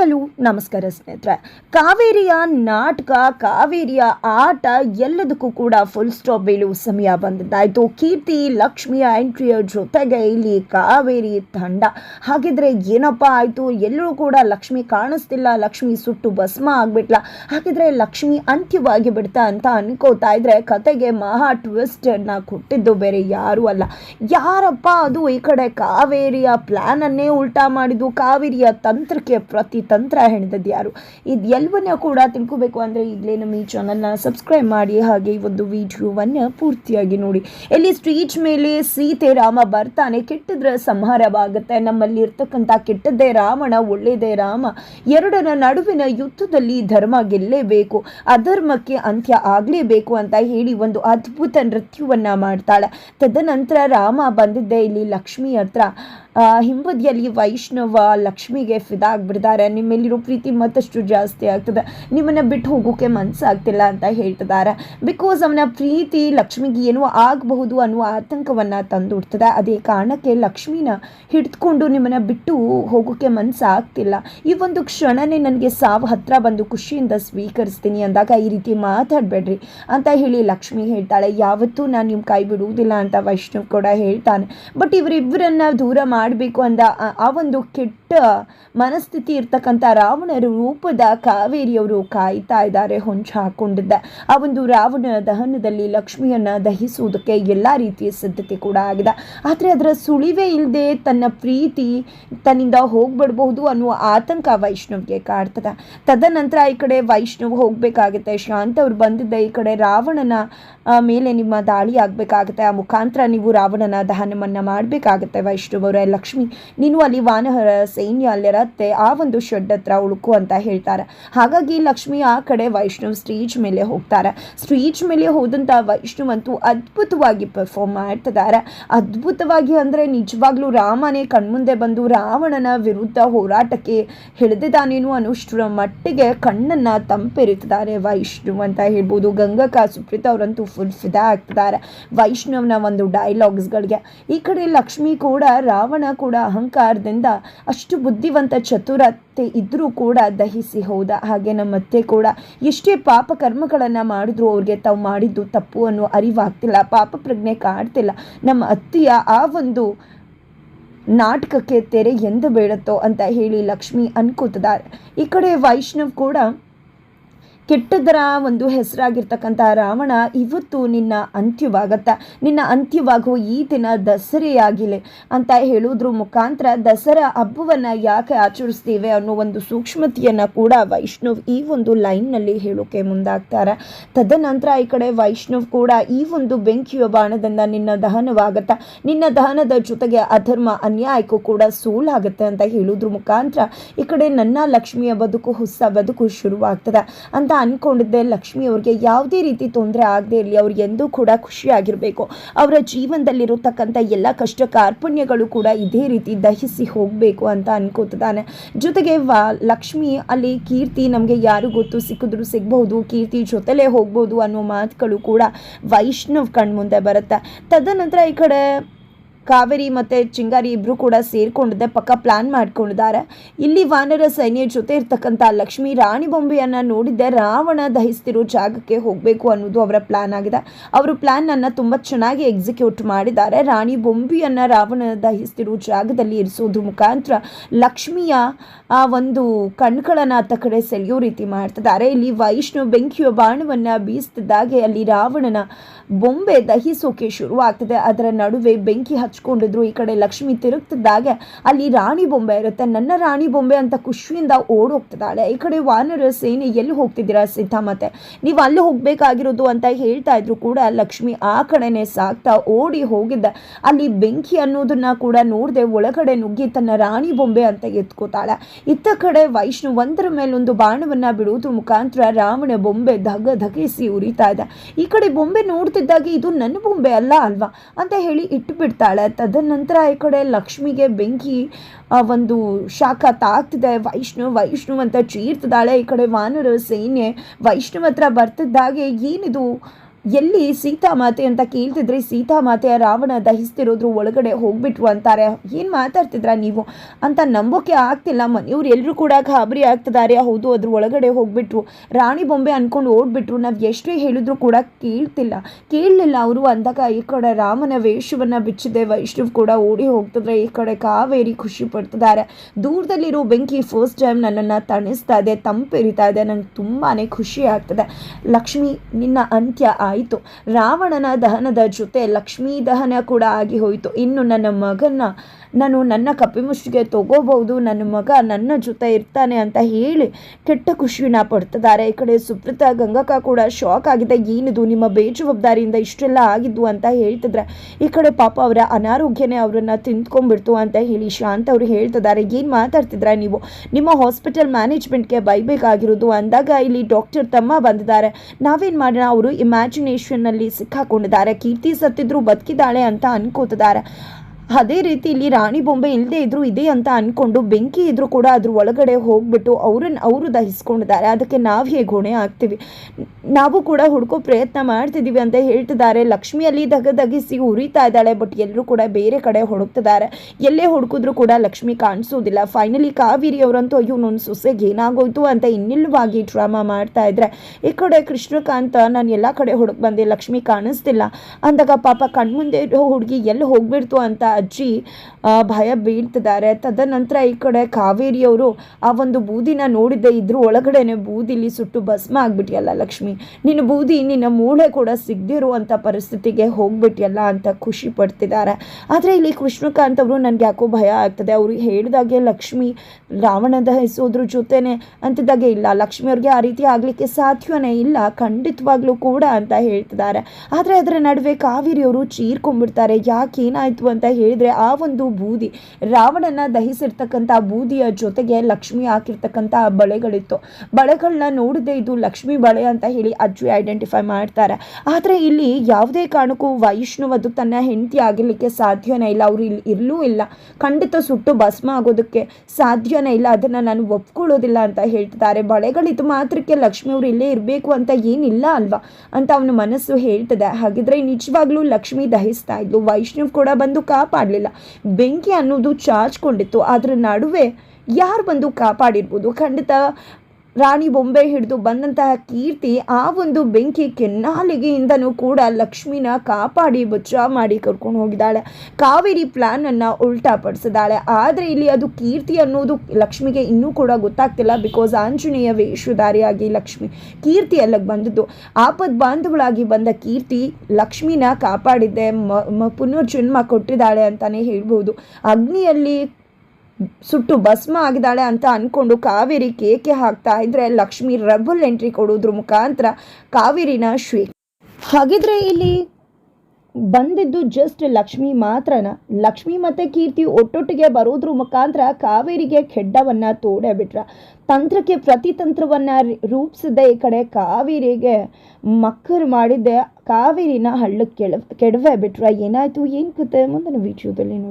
Hello ನಮಸ್ಕಾರ ಸ್ನೇಹಿತರೆ. ಕಾವೇರಿಯ ನಾಟಕ, ಕಾವೇರಿಯ ಆಟ ಎಲ್ಲದಕ್ಕೂ ಕೂಡ ಫುಲ್ ಸ್ಟಾಪ್ ಬೀಳುವ ಸಮಯ ಬಂದಿದ್ದಾಯಿತು. ಕೀರ್ತಿ ಲಕ್ಷ್ಮಿಯ ಎಂಟ್ರಿಯ ಜೊತೆಗೆ ಇಲ್ಲಿ ಕಾವೇರಿ ತಂಡ. ಹಾಗಿದ್ರೆ ಏನಪ್ಪ ಆಯಿತು? ಎಲ್ಲರೂ ಕೂಡ ಲಕ್ಷ್ಮಿ ಕಾಣಿಸ್ತಿಲ್ಲ, ಲಕ್ಷ್ಮಿ ಸುಟ್ಟು ಭಸ್ಮ ಆಗ್ಬಿಟ್ಲ. ಹಾಗಿದ್ರೆ ಲಕ್ಷ್ಮಿ ಅಂತ್ಯವಾಗಿ ಬಿಡ್ತಾ ಅಂತ ಅನ್ಕೋತಾ ಇದ್ರೆ ಕತೆಗೆ ಮಹಾ ಟ್ವಿಸ್ಟ್ ಅನ್ನ ಕೊಟ್ಟಿದ್ದು ಬೇರೆ ಯಾರೂ ಅಲ್ಲ. ಯಾರಪ್ಪ ಅದು? ಈ ಕಡೆ ಕಾವೇರಿಯ ಪ್ಲಾನ್ ಅನ್ನೇ ಉಲ್ಟಾ ಮಾಡಿದ್ದು. ಕಾವೇರಿಯ ತಂತ್ರಕ್ಕೆ ಪ್ರತಿ ತಂತ್ರ ಹೆಣೆದದ್ದು ಯಾರು? ಇದು ಎಲ್ಲವನ್ನ ಕೂಡ ತಿಳ್ಕೊಬೇಕು ಅಂದರೆ ಈಗಲೇ ನಮ್ಮ ಈ ಚಾನಲ್ನ ಸಬ್ಸ್ಕ್ರೈಬ್ ಮಾಡಿ, ಹಾಗೆ ಈ ಒಂದು ವಿಡಿಯೋವನ್ನು ಪೂರ್ತಿಯಾಗಿ ನೋಡಿ. ಇಲ್ಲಿ ಸ್ಟೀಚ್ ಮೇಲೆ ಸೀತೆ ರಾಮ ಬರ್ತಾನೆ, ಕೆಟ್ಟದ್ರ ಸಂಹಾರವಾಗುತ್ತೆ. ನಮ್ಮಲ್ಲಿ ಇರ್ತಕ್ಕಂಥ ಕೆಟ್ಟದ್ದೇ ರಾವಣ, ಒಳ್ಳೆಯದೇ ರಾಮ. ಎರಡರ ನಡುವಿನ ಯುದ್ಧದಲ್ಲಿ ಧರ್ಮ ಗೆಲ್ಲೇಬೇಕು. ಅಧರ್ಮಕ್ಕೆ ಅಂತ್ಯ ಆಗಲೇಬೇಕು ಅಂತ ಹೇಳಿ ಒಂದು ಅದ್ಭುತ ನೃತ್ಯವನ್ನು ಮಾಡ್ತಾಳೆ. ತದನಂತರ ರಾಮ ಬಂದಿದ್ದೆ ಇಲ್ಲಿ ಲಕ್ಷ್ಮಿ ಹತ್ರ. ಹಿಂಬದಿಯಲ್ಲಿ ವೈಷ್ಣವ ಲಕ್ಷ್ಮಿಗೆ ಫಿದಾಗ್ಬಿಡ್ತಾರೆ ನಿಮ್ಮಲ್ಲಿರೋ ಪ್ರೀತಿ ಮತ್ತಷ್ಟು ಜಾಸ್ತಿ ಆಗ್ತದೆ. ನಿಮ್ಮನ್ನು ಬಿಟ್ಟು ಹೋಗೋಕೆ ಮನಸ್ಸಾಗ್ತಿಲ್ಲ ಅಂತ ಹೇಳ್ತಿದ್ದಾರೆ. ಬಿಕಾಸ್ ಅವನ ಪ್ರೀತಿ ಲಕ್ಷ್ಮಿಗೆ ಏನೋ ಆಗಬಹುದು ಅನ್ನುವ ಆತಂಕವನ್ನ ತಂದುಡ್ತದೆ. ಅದೇ ಕಾರಣಕ್ಕೆ ಲಕ್ಷ್ಮಿನ ಹಿಡಿದುಕೊಂಡು ನಿಮ್ಮನ್ನ ಬಿಟ್ಟು ಹೋಗೋಕೆ ಮನಸ್ಸಾಗ್ತಿಲ್ಲ ಈ ಒಂದು ಕ್ಷಣನೇ ನನಗೆ ಸಾವು ಹತ್ರ ಬಂದು ಖುಷಿಯಿಂದ ಸ್ವೀಕರಿಸ್ತೀನಿ ಅಂದಾಗ ಈ ರೀತಿ ಮಾತಾಡಬೇಡ್ರಿ ಅಂತ ಹೇಳಿ ಲಕ್ಷ್ಮಿ ಹೇಳ್ತಾಳೆ. ಯಾವತ್ತೂ ನಾನು ನಿಮ್ಮ ಕೈ ಬಿಡುವುದಿಲ್ಲ ಅಂತ ವೈಷ್ಣವ್ ಕೂಡ ಹೇಳ್ತಾನೆ. ಬಟ್ ಇವರಿಬ್ಬರನ್ನ ದೂರ ಮಾಡಬೇಕು ಅಂದ. ಆ- ಒಂದು ಕೆಟ್ಟ ಮನಸ್ಥಿತಿ ಇರ್ತಕ್ಕಂಥ ರಾವಣರ ರೂಪದ ಕಾವೇರಿಯವರು ಕಾಯ್ತಾ ಇದ್ದಾರೆ, ಹೊಂಚ ಹಾಕೊಂಡಿದ್ದ. ಆ ಒಂದು ರಾವಣ ದಹನದಲ್ಲಿ ಲಕ್ಷ್ಮಿಯನ್ನ ದಹಿಸುವುದಕ್ಕೆ ಎಲ್ಲ ರೀತಿಯ ಸಿದ್ಧತೆ ಕೂಡ ಆಗಿದೆ. ಆದರೆ ಅದರ ಸುಳಿವೇ ಇಲ್ಲದೆ ತನ್ನ ಪ್ರೀತಿ ತನ್ನಿಂದ ಹೋಗ್ಬಿಡ್ಬಹುದು ಅನ್ನುವ ಆತಂಕ ವೈಷ್ಣವ್ಗೆ ಕಾಡ್ತದೆ. ತದನಂತರ ಈ ಕಡೆ ವೈಷ್ಣವ್ ಹೋಗಬೇಕಾಗುತ್ತೆ, ಶಾಂತ ಅವ್ರು ಬಂದಿದ್ದ ಈ ಕಡೆ ರಾವಣನ ಮೇಲೆ ನಿಮ್ಮ ದಾಳಿ ಆಗಬೇಕಾಗುತ್ತೆ, ಆ ಮುಖಾಂತರ ನೀವು ರಾವಣನ ದಹನವನ್ನು ಮಾಡಬೇಕಾಗುತ್ತೆ ವೈಷ್ಣವ್ ಲಕ್ಷ್ಮಿ, ನೀನು ಅಲ್ಲಿ ವಾನಹರ ಸೈನ್ಯ ಅಲ್ಲಿರತ್ತೆ, ಆ ಒಂದು ಶೆಡ್ ಹತ್ರ ಉಳುಕು ಅಂತ ಹೇಳ್ತಾರೆ. ಹಾಗಾಗಿ ಲಕ್ಷ್ಮಿ ಆ ಕಡೆ ವೈಷ್ಣವ್ ಸ್ಟೇಜ್ ಮೇಲೆ ಹೋಗ್ತಾರೆ. ಸ್ಟೇಜ್ ಮೇಲೆ ಹೋದಂಥ ವೈಷ್ಣವ್ ಅಂತೂ ಅದ್ಭುತವಾಗಿ ಪರ್ಫಾರ್ಮ್ ಮಾಡ್ತಿದ್ದಾರೆ ಅದ್ಭುತವಾಗಿ ಅಂದರೆ ನಿಜವಾಗ್ಲೂ ರಾಮನೇ ಕಣ್ಮುಂದೆ ಬಂದು ರಾವಣನ ವಿರುದ್ಧ ಹೋರಾಟಕ್ಕೆ ಹಿಡಿದಿದ್ದಾನೇನು ಅನ್ನೋಷ್ಟರ ಮಟ್ಟಿಗೆ ಕಣ್ಣನ್ನ ತಂಪೆರಿತಿದ್ದಾರೆ ವೈಷ್ಣವ್ ಅಂತ ಹೇಳ್ಬೋದು. ಗಂಗಾ ಸುಪ್ರೀತ್ ಅವರಂತೂ ಫುಲ್ ಫಿದಾ ಆಗ್ತಿದ್ದಾರೆ ವೈಷ್ಣವ್ನ ಒಂದು ಡೈಲಾಗ್ಸ್ಗಳಿಗೆ ಈ ಕಡೆ ಲಕ್ಷ್ಮಿ ಕೂಡ ರಾವಣ ಕೂಡ ಅಹಂಕಾರದಿಂದ ಅಷ್ಟು ಬುದ್ಧಿವಂತ ಚತುರತೆ ಇದ್ದರೂ ಕೂಡ ದಹಿಸಿ ಹೋದ. ಹಾಗೆ ನಮ್ಮ ಅತ್ತೆ ಕೂಡ ಎಷ್ಟೇ ಪಾಪ ಕರ್ಮಗಳನ್ನು ಮಾಡಿದ್ರು ಅವ್ರಿಗೆ ತಾವು ಮಾಡಿದ್ದು ತಪ್ಪು ಅನ್ನೋ ಅರಿವಾಗ್ತಿಲ್ಲ, ಪಾಪ ಪ್ರಜ್ಞೆ ಕಾಡ್ತಿಲ್ಲ. ನಮ್ಮ ಅತ್ತೆಯ ಆ ಒಂದು ನಾಟಕಕ್ಕೆ ತೆರೆ ಎಂದು ಬೇಡತ್ತೋ ಅಂತ ಹೇಳಿ ಲಕ್ಷ್ಮಿ ಅನ್ಕೋತಿದ್ದಾರೆ ಈ ಕಡೆ ವೈಷ್ಣವ್ ಕೂಡ ಕೆಟ್ಟದರ ಒಂದು ಹೆಸರಾಗಿರ್ತಕ್ಕಂಥ ರಾವಣ ಇವತ್ತು ನಿನ್ನ ಅಂತ್ಯವಾಗತ್ತ. ನಿನ್ನ ಅಂತ್ಯವಾಗುವ ಈ ದಿನ ದಸರೆಯಾಗಿಲೆ ಅಂತ ಹೇಳೋದ್ರ ಮುಖಾಂತರ ದಸರಾ ಹಬ್ಬವನ್ನು ಯಾಕೆ ಆಚರಿಸ್ತೀವಿ ಅನ್ನೋ ಒಂದು ಸೂಕ್ಷ್ಮತೆಯನ್ನು ಕೂಡ ವೈಷ್ಣವ್ ಈ ಒಂದು ಲೈನ್ನಲ್ಲಿ ಹೇಳೋಕೆ ಮುಂದಾಗ್ತಾರೆ. ತದನಂತರ ಈ ಕಡೆ ವೈಷ್ಣವ್ ಕೂಡ ಈ ಒಂದು ಬೆಂಕಿಯ ಬಾಣದಿಂದ ನಿನ್ನ ದಹನವಾಗತ್ತ. ನಿನ್ನ ದಹನದ ಜೊತೆಗೆ ಅಧರ್ಮ ಅನ್ಯಾಯಕ್ಕೂ ಕೂಡ ಸೋಲಾಗುತ್ತೆ ಅಂತ ಹೇಳೋದ್ರ ಮುಖಾಂತರ ಈ ಕಡೆ ನನ್ನ ಲಕ್ಷ್ಮಿಯ ಬದುಕು, ಹೊಸ ಬದುಕು ಶುರುವಾಗ್ತದೆ ಅಂತ ಅನ್ಕೊಂಡಿದ್ದೆ, ಲಕ್ಷ್ಮಿ ಅವ್ರಿಗೆ ಯಾವುದೇ ರೀತಿ ತೊಂದರೆ ಆಗದೆ ಇರಲಿ, ಅವ್ರು ಎಂದೂ ಕೂಡ ಖುಷಿಯಾಗಿರಬೇಕು. ಅವರ ಜೀವನದಲ್ಲಿರತಕ್ಕಂಥ ಎಲ್ಲ ಕಷ್ಟ ಕಾರ್ಪಣ್ಯಗಳು ಕೂಡ ಇದೇ ರೀತಿ ದಹಿಸಿ ಹೋಗಬೇಕು ಅಂತ ಅನ್ಕೋತಿದ್ದಾನೆ. ಜೊತೆಗೆ ವಾ, ಲಕ್ಷ್ಮಿ ಅಲ್ಲಿ ಕೀರ್ತಿ ನಮಗೆ ಯಾರು ಗೊತ್ತು ಸಿಕ್ಕಿದ್ರು ಸಿಗ್ಬಹುದು, ಕೀರ್ತಿ ಜೊತೆಲೇ ಹೋಗ್ಬೋದು ಅನ್ನೋ ಮಾತುಗಳು ಕೂಡ ವೈಷ್ಣವ್ ಕಣ್ಮುಂದೆ ಬರುತ್ತೆ. ತದನಂತರ ಈ ಕಡೆ ಕಾವೇರಿ ಮತ್ತು ಚಿಂಗಾರಿ ಇಬ್ಬರು ಕೂಡ ಸೇರಿಕೊಂಡಿದ್ದೆ ಪಕ್ಕ ಪ್ಲಾನ್ ಮಾಡ್ಕೊಂಡಿದ್ದಾರೆ. ಇಲ್ಲಿ ವಾನರ ಸೈನ್ಯ ಜೊತೆ ಇರ್ತಕ್ಕಂಥ ಲಕ್ಷ್ಮಿ ರಾಣಿ ಬೊಂಬೆಯನ್ನು ನೋಡಿದ್ದೆ. ರಾವಣ ದಹಿಸ್ತಿರೋ ಜಾಗಕ್ಕೆ ಹೋಗಬೇಕು ಅನ್ನೋದು ಅವರ ಪ್ಲಾನ್ ಆಗಿದೆ. ಅವರು ಪ್ಲ್ಯಾನನ್ನು ತುಂಬ ಚೆನ್ನಾಗಿ ಎಕ್ಸಿಕ್ಯೂಟ್ ಮಾಡಿದ್ದಾರೆ. ರಾಣಿ ಬೊಂಬೆಯನ್ನು ರಾವಣ ದಹಿಸ್ತಿರೋ ಜಾಗದಲ್ಲಿ ಇರಿಸೋದು ಮುಖಾಂತರ ಲಕ್ಷ್ಮಿಯ ಆ ಒಂದು ಕಣ್ಗಳನ್ನು ಆತ ಕಡೆ ಸೆಳೆಯೋ ರೀತಿ ಮಾಡ್ತಿದ್ದಾರೆ. ಇಲ್ಲಿ ವೈಷ್ಣು ಬೆಂಕಿಯ ಬಾಣವನ್ನು ಬೀಸ್ತಿದ್ದಾಗೆ ಅಲ್ಲಿ ರಾವಣನ ಬೊಂಬೆ ದಹಿಸೋಕೆ ಶುರುವಾಗ್ತದೆ. ಅದರ ನಡುವೆ ಬೆಂಕಿ ಹಚ್ಕೊಂಡಿದ್ರು ಈ ಕಡೆ ಲಕ್ಷ್ಮಿ ತಿರುಗ್ತಿದ್ದಾಗೆ ಅಲ್ಲಿ ರಾಣಿ ಬೊಂಬೆ ಇರುತ್ತೆ. ನನ್ನ ರಾಣಿ ಬೊಂಬೆ ಅಂತ ಖುಷಿಯಿಂದ ಓಡೋಗ್ತಿದ್ದಾಳೆ. ಈ ಕಡೆ ವಾನರ ಸೇನೆ ಎಲ್ಲಿ ಹೋಗ್ತಿದ್ದೀರಾ ಸಿದ್ಧಾಮತೆ ನೀವು ಅಲ್ಲಿ ಹೋಗ್ಬೇಕಾಗಿರೋದು ಅಂತ ಹೇಳ್ತಾ ಇದ್ರು ಕೂಡ ಲಕ್ಷ್ಮಿ. ಆ ಕಡೆನೆ ಸಾಕ್ತಾ ಓಡಿ ಹೋಗಿದ್ದ. ಅಲ್ಲಿ ಬೆಂಕಿ ಅನ್ನೋದನ್ನ ಕೂಡ ನೋಡದೆ ಒಳಗಡೆ ನುಗ್ಗಿ ತನ್ನ ರಾಣಿ ಬೊಂಬೆ ಅಂತ ಎತ್ಕೋತಾಳೆ. ಇತ್ತ ಕಡೆ ವೈಷ್ಣು ಒಂದರ ಮೇಲೊಂದು ಬಾಣವನ್ನ ಬಿಡುವುದು ಮುಖಾಂತರ ರಾವಣ ಬೊಂಬೆ ಧಗ ಧಗಿಸಿ ಉರಿತಾ ಇದೆ. ಈ ಕಡೆ ಬೊಂಬೆ ನೋಡ್ತಿದ್ದಾಗ ಇದು ನನ್ನ ಬೊಂಬೆ ಅಲ್ಲ ಅಲ್ವಾ? ಅಂತ ಹೇಳಿ ಇಟ್ಟು ತದನಂತರ ಈ ಕಡೆ ಲಕ್ಷ್ಮಿಗೆ ಬೆಂಕಿ ಒಂದು ಶಾಖ ತಾಗ್ತಿದೆ. ವೈಷ್ಣು ವೈಷ್ಣು ಅಂತ ಚೀರ್ತಿದ್ದಾಳೆ. ಈ ಕಡೆ ವಾನರ ಸೇನೆ ವೈಷ್ಣವ್ ಹತ್ರ ಬರ್ತಿದ್ದಾಗೆ ಏನಿದು? ಎಲ್ಲಿ ಸೀತಾಮಾತೆ ಅಂತ ಕೇಳ್ತಿದ್ರೆ ಸೀತಾಮಾತೆಯ ರಾವಣ ದಹಿಸ್ತಿರೋದ್ರು ಒಳಗಡೆ ಹೋಗ್ಬಿಟ್ರು ಅಂತಾರೆ. ಏನು ಮಾತಾಡ್ತಿದ್ರ ನೀವು? ಅಂತ ನಂಬೋಕೆ ಆಗ್ತಿಲ್ಲ. ಮನೆಯವ್ರು ಎಲ್ಲರೂ ಕೂಡ ಗಾಬರಿ ಆಗ್ತಿದ್ದಾರೆ. ಹೌದು, ಅದ್ರ ಒಳಗಡೆ ಹೋಗ್ಬಿಟ್ರು. ರಾಣಿ ಬೊಂಬೆ ಅನ್ಕೊಂಡು ಓಡ್ಬಿಟ್ರು. ನಾವು ಎಷ್ಟೇ ಹೇಳಿದ್ರು ಕೂಡ ಕೇಳ್ತಿಲ್ಲ. ಕೇಳಲಿಲ್ಲ ಅವರು. ಅಂದಾಗ ಈ ಕಡೆ ರಾಮನ ವೇಷವನ್ನು ಬಿಚ್ಚಿದೆ. ವೈಷ್ಣವ್ ಕೂಡ ಓಡಿ ಹೋಗ್ತಿದ್ರೆ ಈ ಕಡೆ ಕಾವೇರಿ ಖುಷಿ ಪಡ್ತಿದ್ದಾರೆ. ದೂರದಲ್ಲಿರೋ ಬೆಂಕಿ ಫಸ್ಟ್ ಟೈಮ್ ನನ್ನನ್ನು ತಣಿಸ್ತಾ ಇದೆ, ತಂಪೆರಿತಾ ಇದೆ. ನಂಗೆ ತುಂಬಾ ಖುಷಿ ಆಗ್ತದೆ. ಲಕ್ಷ್ಮಿ, ನಿನ್ನ ಅಂತ್ಯ ಆಯಿತು. ರಾವಣನ ದಹನದ ಜೊತೆ ಲಕ್ಷ್ಮೀ ದಹನ ಕೂಡ ಆಗಿ ಹೋಯಿತು. ಇನ್ನು ನನ್ನ ಮಗನ ನಾನು ನನ್ನ ಕಪಿಮುಷ್ಟಿಗೆ ತಗೋಬಹುದು, ನನ್ನ ಮಗ ನನ್ನ ಜೊತೆ ಇರ್ತಾನೆ ಅಂತ ಹೇಳಿ ಕೆಟ್ಟ ಖುಷಿನ ಪಡ್ತಿದ್ದಾರೆ. ಈ ಕಡೆ ಸುಪ್ರೀತಾ, ಗಂಗಕ್ಕ ಕೂಡ ಶಾಕ್ ಆಗಿದೆ. ಏನಿದು, ನಿಮ್ಮ ಬೇಜವಾಬ್ದಾರಿಯಿಂದ ಇಷ್ಟೆಲ್ಲ ಆಗಿದ್ದು ಅಂತ ಹೇಳ್ತಿದ್ರೆ, ಈ ಕಡೆ ಪಾಪ ಅವರ ಅನಾರೋಗ್ಯನೇ ಅವರನ್ನು ತಿಂದ್ಕೊಂಡ್ಬಿಡ್ತು ಅಂತ ಹೇಳಿ ಶಾಂತ್ ಅವರು ಹೇಳ್ತಿದ್ದಾರೆ. ಏನು ಮಾತಾಡ್ತಿದ್ರ ನೀವು? ನಿಮ್ಮ ಹಾಸ್ಪಿಟಲ್ ಮ್ಯಾನೇಜ್ಮೆಂಟ್ಗೆ ಬೈಬೇಕಾಗಿರೋದು ಅಂದಾಗ ಇಲ್ಲಿ ಡಾಕ್ಟರ್ ತಮ್ಮ ಬಂದಿದ್ದಾರೆ. ನಾವೇನು ಮಾಡೋಣ? ಅವರು ಇಮ್ಯಾಜಿನೇಷನ್ನಲ್ಲಿ ಸಿಕ್ಕಾಕೊಂಡಿದ್ದಾರೆ. ಕೀರ್ತಿ ಸತ್ತಿದ್ರು ಬದುಕಿದ್ದಾಳೆ ಅಂತ ಅನ್ಕೋತಿದ್ದಾರೆ. ಅದೇ ರೀತಿ ಇಲ್ಲಿ ರಾಣಿ ಬೊಂಬೆ ಇಲ್ಲದೆ ಇದ್ರು ಇದೆ ಅಂತ ಅನ್ಕೊಂಡು ಬೆಂಕಿ ಇದ್ರು ಕೂಡ ಅದ್ರ ಒಳಗಡೆ ಹೋಗ್ಬಿಟ್ಟು ಅವ್ರನ್ನ ಅವರು ದಹಿಸ್ಕೊಂಡಿದ್ದಾರೆ. ಅದಕ್ಕೆ ನಾವು ಹೇಗೆ ಹೊಣೆ ಆಗ್ತೀವಿ? ನಾವು ಕೂಡ ಹುಡ್ಕೋ ಪ್ರಯತ್ನ ಮಾಡ್ತಿದ್ದೀವಿ ಅಂತ ಹೇಳ್ತಿದ್ದಾರೆ. ಲಕ್ಷ್ಮಿಯಲ್ಲಿ ದಗದಗಿಸಿ ಉರಿತಾ ಇದ್ದಾಳೆ, ಬಟ್ ಎಲ್ಲರೂ ಕೂಡ ಬೇರೆ ಕಡೆ ಹುಡುಕ್ತಿದ್ದಾರೆ ಎಲ್ಲೇ ಹುಡುಕಿದ್ರು ಕೂಡ ಲಕ್ಷ್ಮಿ ಕಾಣಿಸೋದಿಲ್ಲ. ಫೈನಲಿ ಕಾವೇರಿ ಅವರಂತೂ ಅಯ್ಯೋ ನನ್ನ ಸೊಸೆಗೆ ಏನಾಗೋಯ್ತು ಅಂತ ಇನ್ನಿಲ್ವಾಗಿ ಡ್ರಾಮಾ ಮಾಡ್ತಾ ಇದ್ರೆ, ಈ ಕಡೆ ಕೃಷ್ಣಕಾಂತ ನಾನು ಎಲ್ಲ ಕಡೆ ಹುಡುಕ್ ಬಂದೆ, ಲಕ್ಷ್ಮಿ ಕಾಣಿಸ್ತಿಲ್ಲ. ಅಂದಾಗ ಪಾಪ ಕಣ್ಮುಂದೆ ಹುಡುಗಿ ಎಲ್ಲಿ ಹೋಗ್ಬಿಡ್ತು? ಅಂತ ಅಜ್ಜಿ ಭಯ ಬೀಳ್ತಿದ್ದಾರೆ. ತದನಂತರ ಈ ಕಡೆ ಕಾವೇರಿಯವರು ಆ ಒಂದು ಬೂದಿನ ನೋಡಿದ್ದೆ ಇದ್ರು. ಒಳಗಡೆನೆ ಬೂದಿಲಿ ಸುಟ್ಟು ಭಸ್ಮ ಆಗ್ಬಿಟ್ಟಿಯಲ್ಲ ಲಕ್ಷ್ಮಿ. ನಿನ್ನ ಬೂದಿ, ನಿನ್ನ ಮೂಳೆ ಕೂಡ ಸಿಗದಿರುವಂಥ ಪರಿಸ್ಥಿತಿಗೆ ಹೋಗ್ಬಿಟ್ಟಿಯಲ್ಲ ಅಂತ ಖುಷಿ ಪಡ್ತಿದ್ದಾರೆ. ಆದರೆ ಇಲ್ಲಿ ಕೃಷ್ಣಕಾಂತ್ ಅವರು ನನಗೆ ಯಾಕೋ ಭಯ ಆಗ್ತದೆ. ಅವರು ಹೇಳಿದಾಗೆ ಲಕ್ಷ್ಮಿ ರಾವಣದ ಹೆಸೋದ್ರ ಜೊತೆನೆ ಅಂತಿದ್ದಾಗೆ ಇಲ್ಲ. ಲಕ್ಷ್ಮಿ ಅವ್ರಿಗೆ ಆ ರೀತಿ ಆಗಲಿಕ್ಕೆ ಸಾಧ್ಯವೇ ಇಲ್ಲ. ಖಂಡಿತವಾಗ್ಲೂ ಕೂಡ ಅಂತ ಹೇಳ್ತಿದ್ದಾರೆ. ಆದರೆ ಅದರ ನಡುವೆ ಕಾವೇರಿಯವರು ಚೀರ್ಕೊಂಡ್ಬಿಡ್ತಾರೆ. ಯಾಕೆ ಏನಾಯ್ತು ಅಂತ ಹೇಳಿದ್ರೆ ಆ ಒಂದು ಬೂದಿ ರಾವಣನ ದಹಿಸಿರ್ತಕ್ಕಂಥ ಬೂದಿಯ ಜೊತೆಗೆ ಲಕ್ಷ್ಮಿ ಹಾಕಿರ್ತಕ್ಕಂಥ ಬಳೆಗಳಿತ್ತು. ಬಳೆಗಳನ್ನ ನೋಡದೆ ಇದು ಲಕ್ಷ್ಮಿ ಬಳೆ ಅಂತ ಹೇಳಿ ಅಜ್ಜಿ ಐಡೆಂಟಿಫೈ ಮಾಡ್ತಾರೆ. ಆದರೆ ಇಲ್ಲಿ ಯಾವುದೇ ಕಾರಣಕ್ಕೂ ವೈಷ್ಣವದು ತನ್ನ ಹೆಂಡತಿ ಆಗಿರ್ಲಿಕ್ಕೆ ಸಾಧ್ಯನೇ ಇಲ್ಲ. ಅವರು ಇಲ್ಲಿ ಇರಲೂ ಇಲ್ಲ. ಖಂಡಿತ ಸುಟ್ಟು ಭಸ್ಮ ಆಗೋದಕ್ಕೆ ಸಾಧ್ಯನೇ ಇಲ್ಲ. ಅದನ್ನು ನಾನು ಒಪ್ಕೊಳ್ಳೋದಿಲ್ಲ ಅಂತ ಹೇಳ್ತಿದ್ದಾರೆ. ಬಳೆಗಳಿದ್ದು ಮಾತ್ರಕ್ಕೆ ಲಕ್ಷ್ಮಿ ಅವರು ಇಲ್ಲೇ ಇರಬೇಕು ಅಂತ ಏನಿಲ್ಲ ಅಲ್ವಾ ಅಂತ ಅವನ ಮನಸ್ಸು ಹೇಳ್ತದೆ. ಹಾಗಿದ್ರೆ ನಿಜವಾಗ್ಲೂ ಲಕ್ಷ್ಮಿ ದಹಿಸ್ತಾ ಇದ್ಲು. ವೈಷ್ಣವ್ ಕೂಡ ಬಂದು ಕಾಪಾಡಲಿಲ್ಲ ಬೆಂಕಿ ಅನ್ನೋದು ಚಾಚ್ಕೊಂಡಿತ್ತು. ಅದರ ನಡುವೆ ಯಾರು ಬಂದು ಕಾಪಾಡಿರ್ಬೋದು? ಖಂಡಿತ ರಾಣಿ ಬೊಂಬೆ ಹಿಡಿದು ಬಂದಂತಹ ಕೀರ್ತಿ ಆ ಒಂದು ಬೆಂಕಿ ಕೆನ್ನಾಲಿಗೆಯಿಂದನೂ ಕೂಡ ಲಕ್ಷ್ಮಿನ ಕಾಪಾಡಿ ಬಚಾವ್ ಮಾಡಿ ಕರ್ಕೊಂಡು ಹೋಗಿದ್ದಾಳೆ. ಕಾವೇರಿ ಪ್ಲಾನನ್ನು ಉಲ್ಟಾ ಪಡಿಸಿದಾಳೆ ಆದರೆ ಇಲ್ಲಿ ಅದು ಕೀರ್ತಿ ಅನ್ನೋದು ಲಕ್ಷ್ಮಿಗೆ ಇನ್ನೂ ಕೂಡ ಗೊತ್ತಾಗ್ತಿಲ್ಲ ಬಿಕಾಸ್ ಆಂಜನೇಯ ವೇಷಧಾರಿಯಾಗಿ ಲಕ್ಷ್ಮಿ ಕೀರ್ತಿ ಅಲ್ಲಿಗೆ ಬಂದದ್ದು. ಆಪದ್ ಬಾಂಧವಳಾಗಿ ಬಂದ ಕೀರ್ತಿ ಲಕ್ಷ್ಮಿನ ಕಾಪಾಡಿದ್ದೆ, ಮ, ಮ- ಪುನರ್ಜನ್ಮ ಕೊಟ್ಟಿದ್ದಾಳೆ ಅಂತಲೇ ಹೇಳ್ಬೋದು. ಅಗ್ನಿಯಲ್ಲಿ ಸುಟ್ಟು ಭಸ್ಮ ಆಗಿದ್ದಾಳೆ ಅಂತ ಅಂದ್ಕೊಂಡು ಕಾವೇರಿ ಕೇಕೆ ಹಾಕ್ತಾ ಇದ್ರೆ ಲಕ್ಷ್ಮಿ ರಬಲ್ ಎಂಟ್ರಿ ಕೊಡೋದ್ರ ಮುಖಾಂತರ ಕಾವೇರಿನ ಶ್ರೀ ಹಾಗಿದ್ರೆ ಇಲ್ಲಿ ಬಂದಿದ್ದು ಜಸ್ಟ್ ಲಕ್ಷ್ಮಿ ಮಾತ್ರನ. ಲಕ್ಷ್ಮಿ ಮತ್ತೆ ಕೀರ್ತಿ ಒಟ್ಟೊಟ್ಟಿಗೆ ಬರೋದ್ರ ಮುಖಾಂತರ ಕಾವೇರಿಗೆ ಕೆಡ್ಡವನ್ನ ತೋಡೆ ಬಿಟ್ರ. ತಂತ್ರಕ್ಕೆ ಪ್ರತಿತಂತ್ರವನ್ನ ತಂತ್ರವನ್ನ ರೂಪಿಸಿದೆ ಈ ಕಡೆ ಕಾವೇರಿಗೆ ಮಕ್ಕರು ಮಾಡಿದ್ದೆ. ಕಾವೇರಿನ ಹಳ್ಳಕ್ಕೆ ಕೆಡವೆ ಬಿಟ್ರ. ಏನಾಯ್ತು? ಏನು ಕತೆ? ಮುಂದಿನ ವಿಡಿಯೋದಲ್ಲಿ ನೋಡಿ